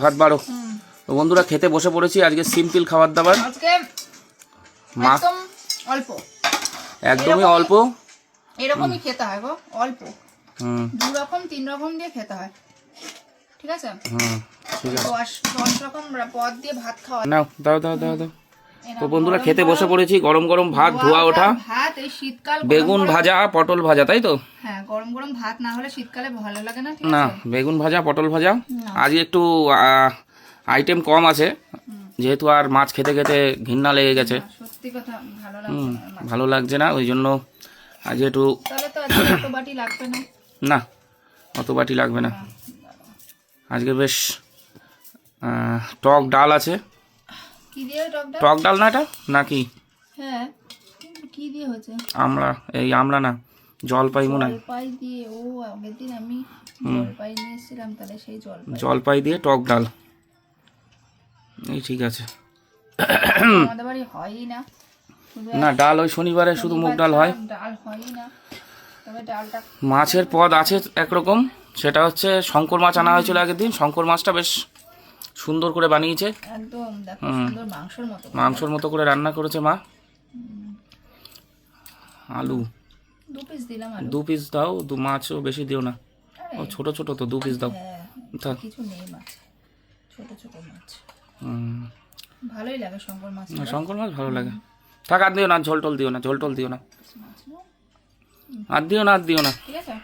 ভাত বাড়ো। তো বন্ধুরা খেতে বসে পড়েছি। আজকে সিম্পল খাবার দাবার। একদম অল্প। একদমই অল্প। এরকমই খেতে হয় গো অল্প। হুম। দু রকম তিন রকম দিয়ে খেতে হয়। ঠিক আছে? হুম দশ দশ রকম পদ দিয়ে ভাত খাওয়া নাও দাও দাও দাও দাও। তো বন্ধুরা খেতে বসে পড়েছি। গরম গরম ভাত ধোয়া ওঠা। ভাত এই শীতকাল বেগুন ভাজা পটল ভাজা তাই তো? হ্যাঁ গরম গরম ভাত না হলে শীতকালে ভালো লাগে না না বেগুন ভাজা পটল ভাজা। আজকে একটু আইটেম কম আছে। যেহেতু আর মাছ খেতে খেতে ঘৃণা লেগে গেছে। ভালো লাগছে না ভালো লাগছে না ওই জন্য আজ একটু না। অত বাটি লাগবে না। আজকে বেশ টক ডাল আছে। টক ডাল? না এটা? নাকি? হ্যাঁ কি দিয়ে হচ্ছে আমরা এই আমরা না। জলপাই মনে হয় জলপাই দিয়ে ও আগের দিন আমি জলপাই নিয়ে এসেছিলাম তাহলে সেই জলপাই। জলপাই দিয়ে টক ডাল। এই ঠিক আছে। আমাদের বাড়ি হয়ই না। না ডাল ওই শনিবারে শুধু মুগ ডাল হয়। ডাল হয়ই না। তবে ডালটা মাছের পদ আছে একরকম। সেটা হচ্ছে শঙ্কর মাছ আনা হয়েছিল আগের দিন। শঙ্কর মাছটা বেশ সুন্দর করে বানিয়েছে। একদম দেখো সুন্দর মাংসের মতো মাংসর মতো করে রান্না করেছে মা। আলু। দু পিস দিলাম আলু। দু পিস দাও দু মাছও বেশি দিও না। ও ছোট ছোট তো দু পিস দাও। হ্যাঁ থাক। কিছু নেই মাছ। ছোট ছোট মাছ। হুম। ভালোই লাগে শঙ্কর মাছ শঙ্কর মাছ ভালো লাগে। থাক আর দিও না ঝোল টোল দিও না ঝোল টোল দিও না। আর দিও না আর দিও না।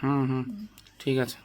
হুম। হুম। ঠিক আছে।